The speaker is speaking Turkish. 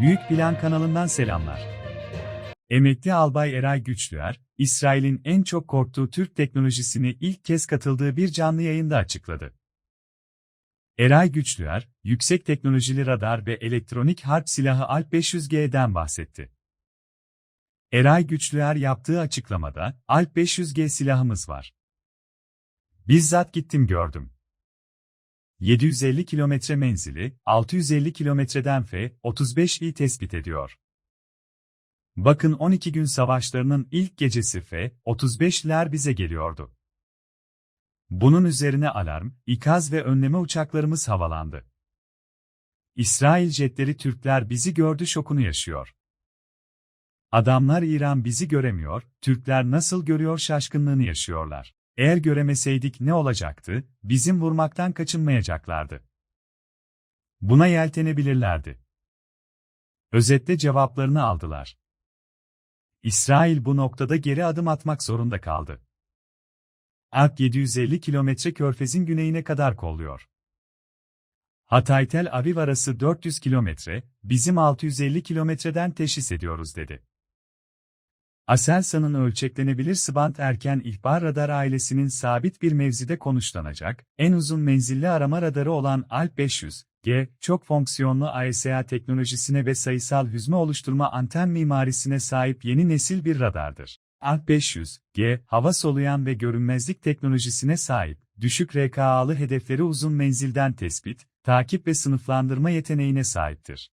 Büyük Plan kanalından selamlar. Emekli Albay Eray Güçlüer, İsrail'in en çok korktuğu Türk teknolojisini ilk kez katıldığı bir canlı yayında açıkladı. Eray Güçlüer, yüksek teknolojili radar ve elektronik harp silahı Alp 500G'den bahsetti. Eray Güçlüer yaptığı açıklamada, Alp 500G silahımız var. Bizzat gittim gördüm. 750 kilometre menzili, 650 kilometreden F-35'i tespit ediyor. Bakın 12 gün savaşlarının ilk gecesi F-35'ler bize geliyordu. Bunun üzerine alarm, ikaz ve önleme uçaklarımız havalandı. İsrail jetleri Türkler bizi gördü şokunu yaşıyor. Adamlar İran bizi göremiyor, Türkler nasıl görüyor şaşkınlığını yaşıyorlar. Eğer göremeseydik ne olacaktı, bizim vurmaktan kaçınmayacaklardı. Buna yeltenebilirlerdi. Özetle cevaplarını aldılar. İsrail bu noktada geri adım atmak zorunda kaldı. Alp 750 kilometre körfezin güneyine kadar kolluyor. Hatay Tel Aviv arası 400 kilometre, bizim 650 kilometreden teşhis ediyoruz dedi. Aselsan'ın ölçeklenebilir Sbant erken ihbar radar ailesinin sabit bir mevzide konuşlanacak, en uzun menzilli arama radarı olan ALP 500, G, çok fonksiyonlu AESA teknolojisine ve sayısal hüzme oluşturma anten mimarisine sahip yeni nesil bir radardır. ALP 500, G, hava soluyan ve görünmezlik teknolojisine sahip, düşük RKA'lı hedefleri uzun menzilden tespit, takip ve sınıflandırma yeteneğine sahiptir.